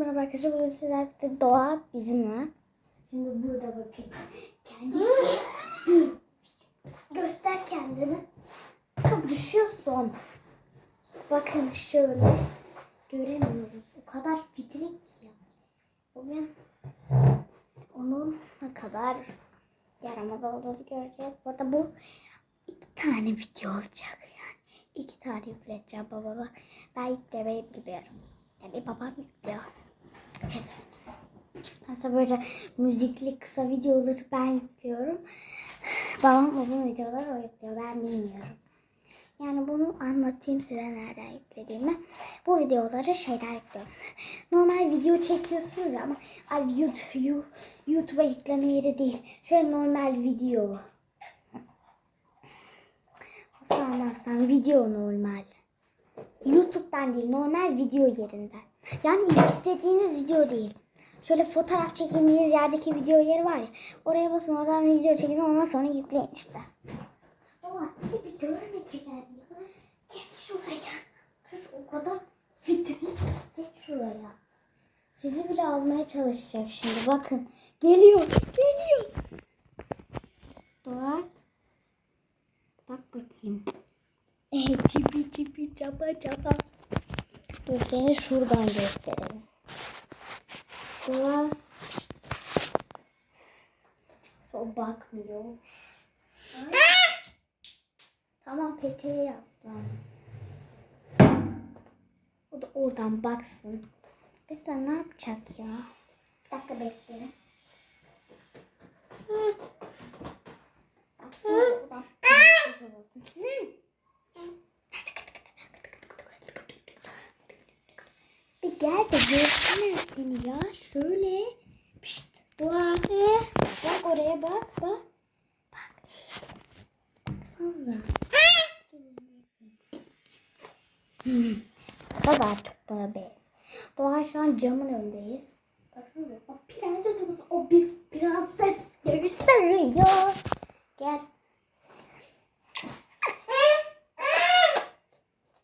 Merhaba arkadaşlar. Bugün sizlerle Doğa bizimle. Şimdi burada bakın. Kendisi. Göster kendini. Kız düşüyorsun. Bakın şöyle. Göremiyoruz. O kadar fitrik ki. Bugün onun ne kadar yaramaz olduğunu göreceğiz. Bu arada bu iki tane video olacak yani. İki tane yükleteceğim babama. Ben yüklemeyi biliyorum. Yani babam yüklüyor. Aslında böyle müzikli kısa videoları ben yüklüyorum. Babam uzun videoları o yüklüyor. Ben bilmiyorum. Yani bunu anlatayım size nereden yüklediğimi. Bu videoları şeyden yüklüyorum. Normal video çekiyorsunuz ama YouTube, YouTube'a yükleme yeri değil. Şöyle normal video. Nasıl anlatsam video normal. YouTube'dan değil normal video yerinden. Yani istediğiniz video değil. Şöyle fotoğraf çekindiğiniz yerdeki video yeri var ya. Oraya basın oradan video çekin ondan sonra yükleyin işte. Doğa seni bir görmediler ya. Gel şuraya. Kız o kadar fitrik Geç şuraya. Sizi bile almaya çalışacak şimdi bakın. Geliyor geliyor. Doğa. Bak bakayım. Çipi çipi çapa çapa. Seni şuradan gösterelim. Pişt. O bakmıyor. Tamam peteğe yaslan. O da oradan baksın. Biz sen ne yapacak ya? Bir dakika bekle. Hı. Baksana oradan. Hı. Bir gel de görsünler seni ya. Şöyle. Pişt. Dua. Bak oraya bak bak. Bak. Baksanıza. Baba çok bebeğiz. Doğa şu an camın önündeyiz. Baksanıza. O prenses o bir prenses gösteriyor. Gel.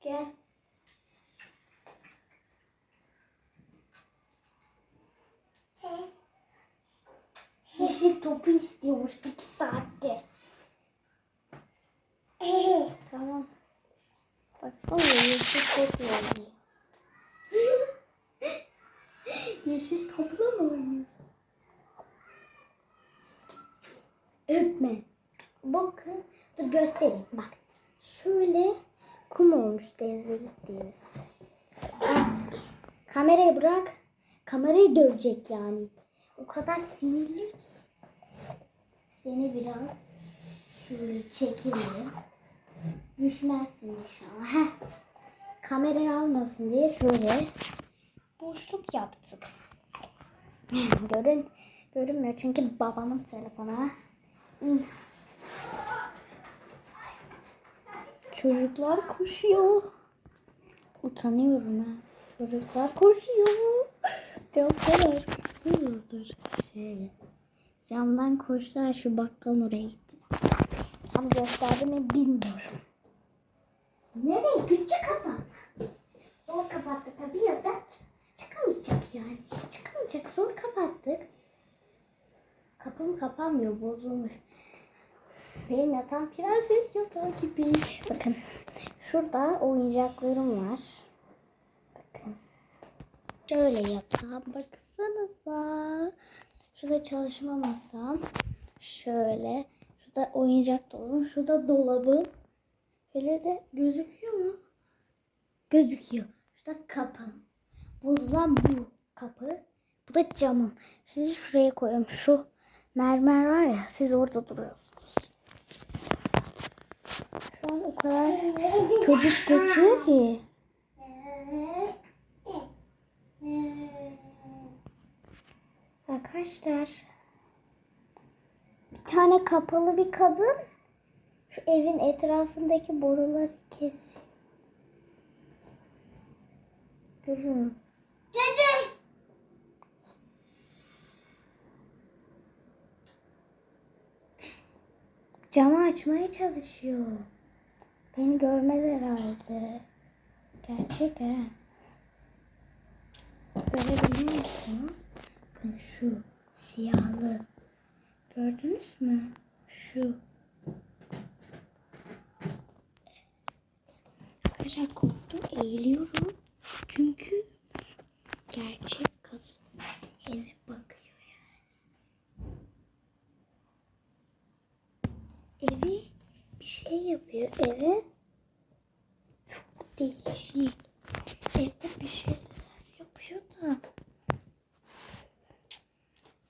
Gel. Yeşil topu istiyormuş iki saattir. tamam. Baksana yeşil top oynuyor. yeşil topla mı oynuyorsun? Öpme. Bakın. Dur göstereyim. Bak. Şöyle kum olmuş denize gittiğimiz. Ah, Kamerayı bırak. Kamerayı dövecek yani. O kadar sinirli ki. Seni biraz şöyle çekelim. Düşmezsin inşallah. Heh. Kamerayı almasın diye şöyle boşluk yaptık. Görün, görünmüyor çünkü babamın telefona. Çocuklar koşuyor. Utanıyorum ha. Çocuklar koşuyor. Çocuklar koşuyordur. Şöyle. Camdan koştular şu bakkalın oraya gitti. Tam gösterdi mi bilmiyorum. Nereye? Küçük Hasan. Zor kapattık tabii ya sen çıkamayacak yani. Çıkamayacak zor kapattık. Kapım kapanmıyor bozulmuş. Benim yatağım prenses yatağı gibi. Bakın şurada oyuncaklarım var. Bakın. Şöyle yatağım baksanıza. Şurada çalışma masam. Şöyle. Şurada oyuncak dolabım. Şurada dolabım. Şöyle de gözüküyor mu? Gözüküyor. Şurada kapım. Bozulan bu kapı. Bu da camım. Sizi şuraya koyuyorum. Şu mermer var ya siz orada duruyorsunuz. Şu an o kadar çocuk geçiyor ki. Arkadaşlar bir tane kapalı bir kadın şu evin etrafındaki boruları kesiyor. Görüyor musun? Camı açmaya çalışıyor. Beni görmez herhalde. Gerçek ha. Görebiliyor görüyorsunuz. Bakın şu siyahlı. Gördünüz mü? Şu. Arkadaşlar korktum. Eğiliyorum. Çünkü gerçek kadın eve bakıyor yani. Evi bir şey yapıyor. Eve çok değişik. Evde bir şeyler yapıyor da.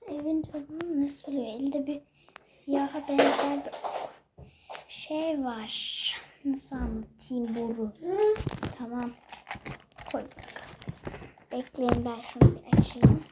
Evin camını ne söylüyor? Elde bir siyaha benzer bir şey var. Nasıl anlatayım boru? Tamam. Koy bakalım. Bekleyin ben şunu bir açayım.